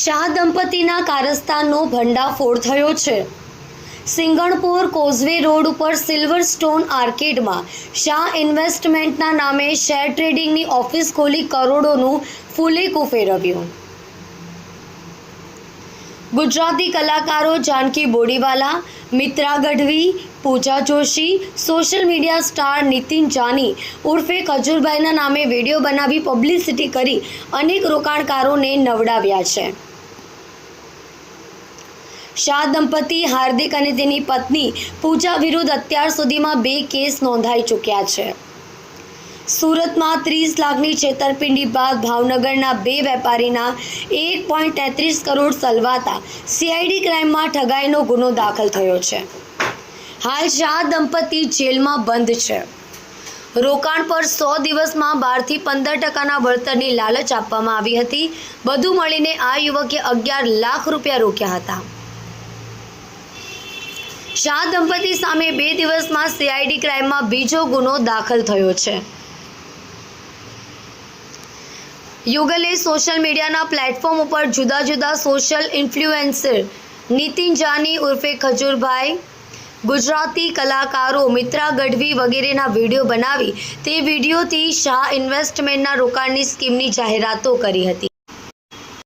શાહ દંપતીના કારસ્તાનનો ભંડાફોડ થયો છે. સિંગણપુર કોઝવે રોડ ઉપર સિલ્વર સ્ટોન આર્કેડમાં શાહ ઇન્વેસ્ટમેન્ટના નામે શેર ટ્રેડિંગની ઓફિસ ખોલી કરોડોનું ફૂલેકું ફેરવ્યું ગુજરાતી કલાકારો Janki Bodiwala, Mitra Gadhvi, Pooja Joshi, social media star Nitin Jani ઉર્ફે ખજૂરભાઈના નામે વીડિયો બનાવી પબ્લિસિટી કરી અનેક રોકાણકારોને નવડાવ્યા છે. શાહ દંપતી, હાર્દિક અને તેની પત્ની પૂજા વિરુદ્ધ અત્યાર સુધીમાં બે કેસ નોંધાઈ ચૂક્યા છે. સુરતમાં ત્રીસ લાખની છેતરપિંડી બાદ ભાવનગરના બે વેપારીના એક પોઈન્ટ તેત્રીસ કરોડ સલવાતા સીઆઈડી ક્રાઇમમાં ઠગાઈનો ગુનો દાખલ થયો છે. હાલ શાહ દંપતી જેલમાં બંધ છે. રોકાણ પર સો દિવસમાં બારથી પંદર ટકાના વળતરની લાલચ આપવામાં આવી હતી. બધું મળીને આ યુવકે અગિયાર લાખ રૂપિયા રોક્યા હતા. શાહ દંપતી સામે બે દિવસમાં સીઆઈડી ક્રાઇમમાં બીજો ગુનો દાખલ થયો છે. યુગલે સોશિયલ મીડિયાના પ્લેટફોર્મ ઉપર જુદા જુદા સોશિયલ ઇન્ફ્લુએન્સર નીતિન જાની ઉર્ફે ખજૂરભાઈ, ગુજરાતી કલાકારો મિત્રા ગઢવી વગેરેના વીડિયો બનાવી તે વિડીયોથી શાહ ઇન્વેસ્ટમેન્ટના રોકાણની સ્કીમની જાહેરાતો કરી હતી.